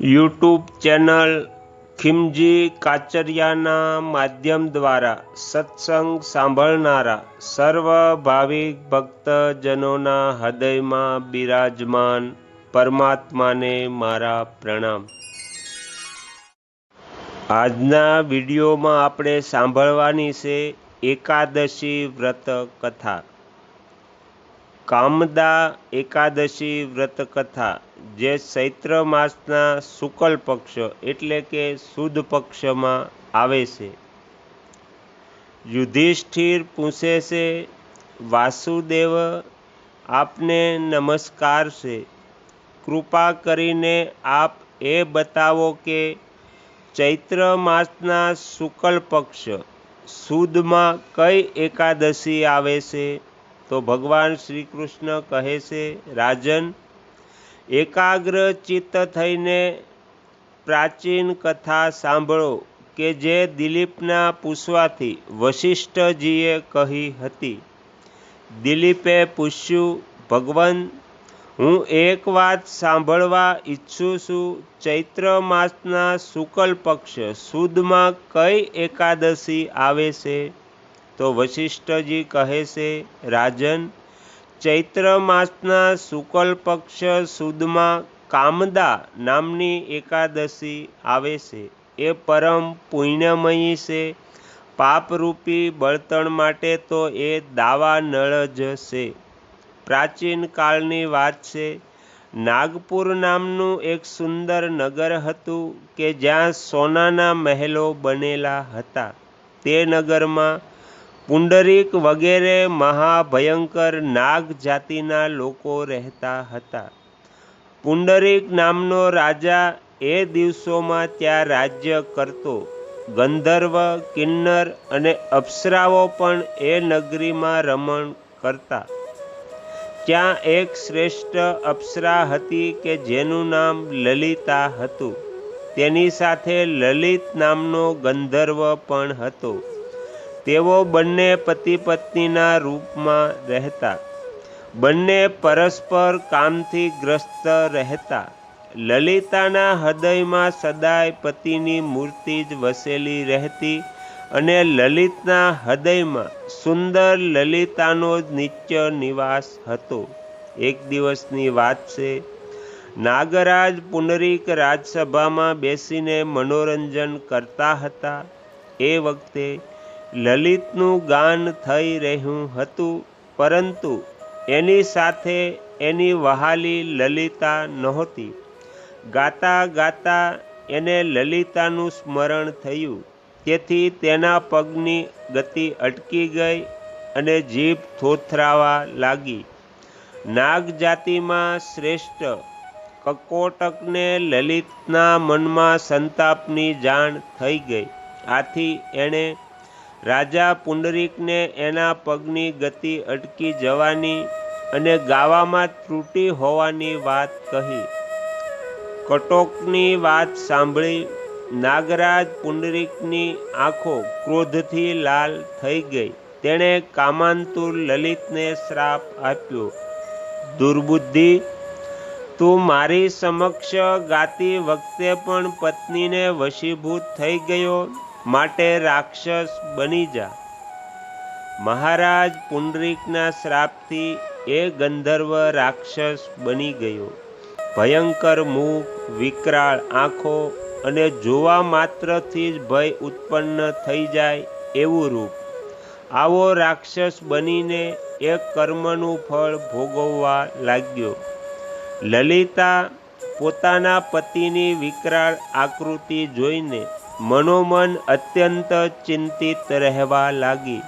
YouTube channel ખિમજી કાચરિયાના માધ્યમ દ્વારા સત્સંગ સાંભળનારા સર્વ ભાવિક ભક્તજનોના હૃદયમાં બિરાજમાન પરમાત્માને મારા પ્રણામ. આજના વિડીયોમાં આપણે સાંભળવાની છે એકાદશી વ્રત કથા કામદા એકાદશી વ્રત કથા, જે ચૈત્ર માસના શુકલ પક્ષ એટલે કે સુદ પક્ષમાં આવે છે. યુધિષ્ઠિર પૂછે છે, વાસુદેવ, આપને નમસ્કાર છે. કૃપા કરીને આપ એ બતાવો કે ચૈત્ર માસના શુકલ પક્ષ સુદમાં કઈ એકાદશી આવે છે? તો ભગવાન શ્રી કૃષ્ણ કહે છે, રાજન, એકાગ્ર ચિત્ત થઈને પ્રાચીન કથા સાંભળો કે જે દિલીપના પૂછવાથી વશિષ્ઠજીએ કહી હતી. દિલીપે પૂછ્યું, ભગવાન, હું એક વાત સાંભળવા ઈચ્છું છું. ચૈત્ર માસના શુકલ પક્ષ સુદમાં કઈ એકાદશી આવે છે? તો વશિષ્ઠજી કહે છે, રાજન ચૈત્ર માસના શુકલ પક્ષ સુદમાં કામદા નામની એકાદશી આવે છે. એ પરમ પુણ્યમયી છે. પાપરૂપી બળતણ માટે તો એ દાવા નળ જ છે. પ્રાચીન કાળની વાત છે. નાગપુર નામનું એક સુંદર નગર હતું કે જ્યાં સોનાના મહેલો બનેલા હતા. તે નગરમાં પુંડરીક વગેરે મહાભયંકર નાગ જાતિના લોકો રહેતા હતા. પુંડરીક નામનો રાજા એ દિવસોમાં ત્યાં રાજ્ય કરતો. ગંધર્વ, કિન્નર અને અપ્સરાઓ પણ એ નગરીમાં રમણ કરતા. ત્યાં એક શ્રેષ્ઠ અપ્સરા હતી કે જેનું નામ લલિતા હતું. તેની સાથે લલિત નામનો ગંધર્વ પણ હતો. તેઓ બંને પતિ પત્નીના રૂપમાં રહેતા. બંને પરસ્પર કામથી ગ્રસ્ત રહેતા. લલિતાના હૃદયમાં સદાય પતિની મૂર્તિ જ વસેલી રહેતી અને લલિતના હૃદયમાં સુંદર લલિતાનો જ નિત્ય નિવાસ હતો. એક દિવસની વાત છે, નાગરાજ પુનરીક રાજસભામાં બેસીને મનોરંજન કરતા હતા. એ વખતે લલિતનું ગાન થઈ રહ્યું હતું, પરંતુ એની સાથે એની વહાલી લલિતા નહોતી. ગાતા ગાતા એને લલિતાનું સ્મરણ થયું. તેથી તેના પગની ગતિ અટકી ગઈ અને જીભ થોથરાવા લાગી. નાગ જાતિમાં શ્રેષ્ઠ, કકોટકને લલિતના મનમાં સંતાપની જાણ થઈ ગઈ. આથી એણે રાજા પુંડરીકને એના પગની ગતિ અટકી જવાની અને ગાવામાં ત્રુટિ હોવાની વાત કહી. કટોકની વાત સાંભળી નાગરાજ પુંડરીકની આંખો ક્રોધથી લાલ થઈ ગઈ. તેણે કામાંતુર લલિતને શ્રાપ આપ્યો. દુર્બુદ્ધિ, તું મારી સમક્ષ ગાતી વખતે પણ પત્નીને વશીભૂત થઈ ગયો? માટે રાક્ષસ બની જા. મહારાજ પુંડરીકના શ્રાપથી એ ગંધર્વ રાક્ષસ બની ગયો. ભયંકર મુખ વિકરાળ આંખો અને જોવા માત્રથી જ ભય ઉત્પન્ન થઈ જાય એવું રૂપ. આવો રાક્ષસ બનીને એક કર્મનું ફળ ભોગવવા લાગ્યો. લલિતા પોતાના પતિની વિકરાળ આકૃતિ જોઈને મનોમન અત્યંત ચિંતિત રહેવા લાગી.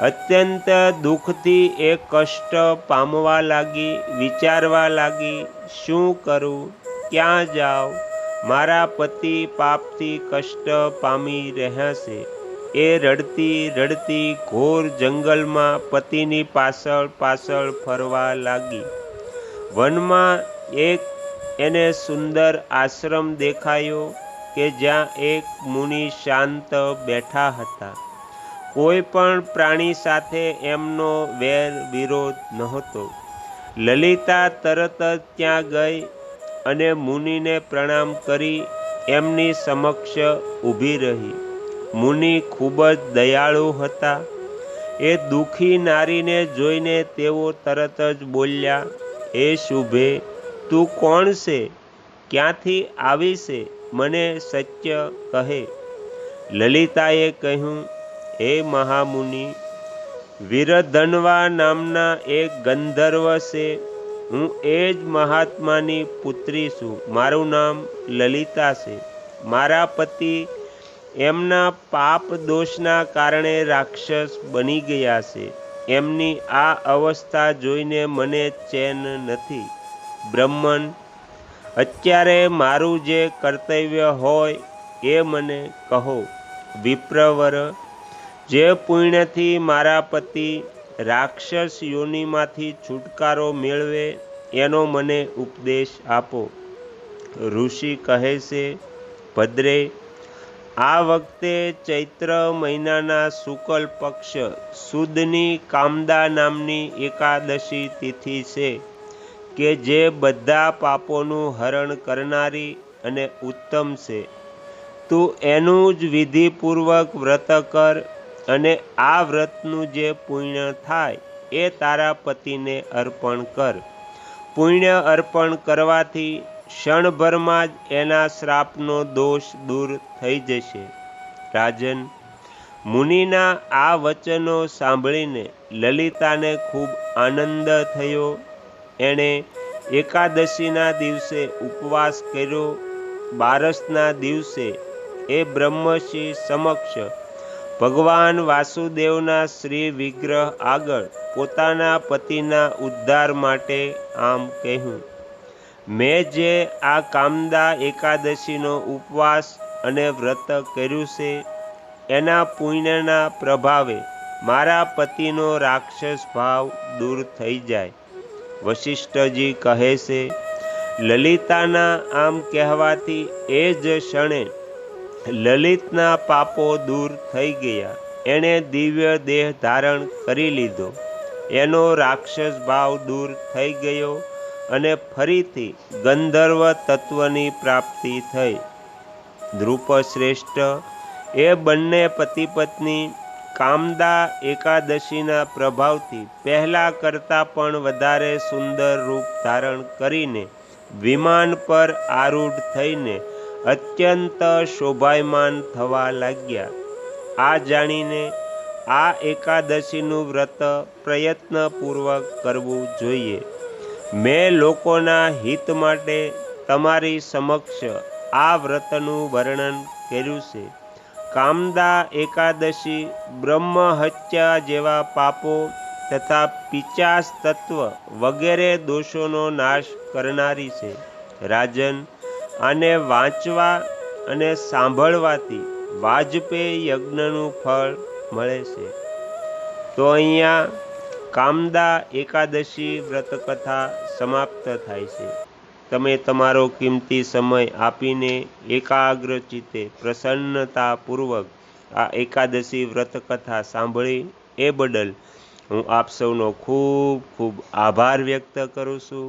અત્યંત દુઃખથી એ કષ્ટ પામવા લાગી, વિચારવા લાગી, શું કરું? ક્યાં જાઉં? મારા પતિ પાપથી કષ્ટ પામી રહ્યા છે. એ રડતી રડતી ઘોર જંગલમાં પતિની પાછળ પાછળ ફરવા લાગી. વનમાં એક એને સુંદર આશ્રમ દેખાયો. કે જ્યાં એક મુનિ શાંત બેઠા હતા. કોઈ પણ પ્રાણી સાથે એમનો વેર વિરોધ નહોતો. લલિતા તરત જ ત્યાં ગઈ અને મુનિને પ્રણામ કરી એમની સમક્ષ ઊભી રહી. મુનિ ખૂબ જ દયાળુ હતા. એ દુઃખી નારીને જોઈને તેઓ તરત જ બોલ્યા, હે શુભે, તું કોણ છે? ક્યાંથી આવી છે મને સત્ય કહે. લલિતાએ કહ્યું, હે મહામુનિ, વીરધનવા નામના એક ગંધર્વ છે. હું એ જ મહાત્માની પુત્રી છું. મારું નામ લલિતા છે. મારા પતિ એમના પાપ દોષના કારણે રાક્ષસ બની ગયા છે. એમની આ અવસ્થા જોઈને મને ચેન નથી. બ્રહ્મન અત્યારે મારું જે કર્તવ્ય હોય એ મને કહો, વિપ્રવર. જે પુણ્યથી મારા પતિ રાક્ષસ યોનિમાંથી છુટકારો મેળવે, એનો મને ઉપદેશ આપો. ઋષિ કહે છે, ભદ્રે, આ વખતે ચૈત્ર મહિનાના શુકલ પક્ષ સુદની કામદા નામની એકાદશી તિથિ છે. કે જે બધા પાપોનું હરણ કરનારી અને ઉત્તમ છે. તું એનું જ વિધિપૂર્વક વ્રત કર અને આ વ્રતનું જે પુણ્ય થાય એ તારા પતિને અર્પણ કર. પુણ્ય અર્પણ કરવાથી ક્ષણભરમાં જ એના શ્રાપનો દોષ દૂર થઈ જશે. રાજન, મુનિના આ વચનો સાંભળીને લલિતાને ખૂબ આનંદ થયો. એણે એકાદશીના દિવસે ઉપવાસ કર્યો. બારસના દિવસે એ બ્રહ્મશી સમક્ષ ભગવાન વાસુદેવના શ્રી વિગ્રહ આગળ પોતાના પતિના ઉદ્ધાર માટે આમ કહ્યું, મેં જે આ કામદા એકાદશીનો ઉપવાસ અને વ્રત કર્યું છે, એના પુણ્યના પ્રભાવે મારા પતિનો રાક્ષસ ભાવ દૂર થઈ જાય. વશિષ્ઠજી કહે છે, લલિતાના આમ કહેવાથી એ જ ક્ષણે લલિતના પાપો દૂર થઈ ગયા. એણે દિવ્ય દેહ ધારણ કરી લીધો. એનો રાક્ષસ ભાવ દૂર થઈ ગયો અને ફરીથી ગંધર્વ તત્વની પ્રાપ્તિ થઈ. ધ્રુપશ્રેષ્ઠ, એ બંને પતિ પત્ની કામદા એકાદશીના પ્રભાવથી પહેલાં કરતાં પણ વધારે સુંદર રૂપ ધારણ કરીને વિમાન પર આરૂઢ થઈને અત્યંત શોભાયમાન થવા લાગ્યા. આ જાણીને આ એકાદશીનું વ્રત પ્રયત્નપૂર્વક કરવું જોઈએ. મેં લોકોના હિત માટે તમારી સમક્ષ આ વ્રતનું વર્ણન કર્યું છે. કામદા એકાદશી, બ્રહ્મ હત્યા જેવા પાપો તથા પિચાસ તત્વ વગેરે દોષોનો નાશ કરનારી છે. રાજન, આને વાંચવા અને સાંભળવાથી વાજપેયી યજ્ઞનું ફળ મળે છે. તો અહીંયા કામદા એકાદશી વ્રતકથા સમાપ્ત થાય છે. તમે તમારો કિંમતી સમય આપીને એકાગ્ર ચિત્તે પ્રસન્નતાપૂર્વક આ એકાદશી વ્રતકથા સાંભળી એ બદલ હું આપ સૌનો ખૂબ ખૂબ આભાર વ્યક્ત કરું છું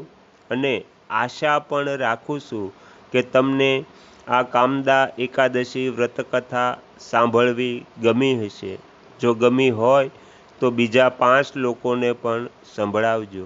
અને આશા પણ રાખું છું કે તમને આ કામદા એકાદશી વ્રતકથા સાંભળવી ગમી હશે. જો ગમી હોય તો બીજા પાંચ લોકોને પણ સંભળાવજો.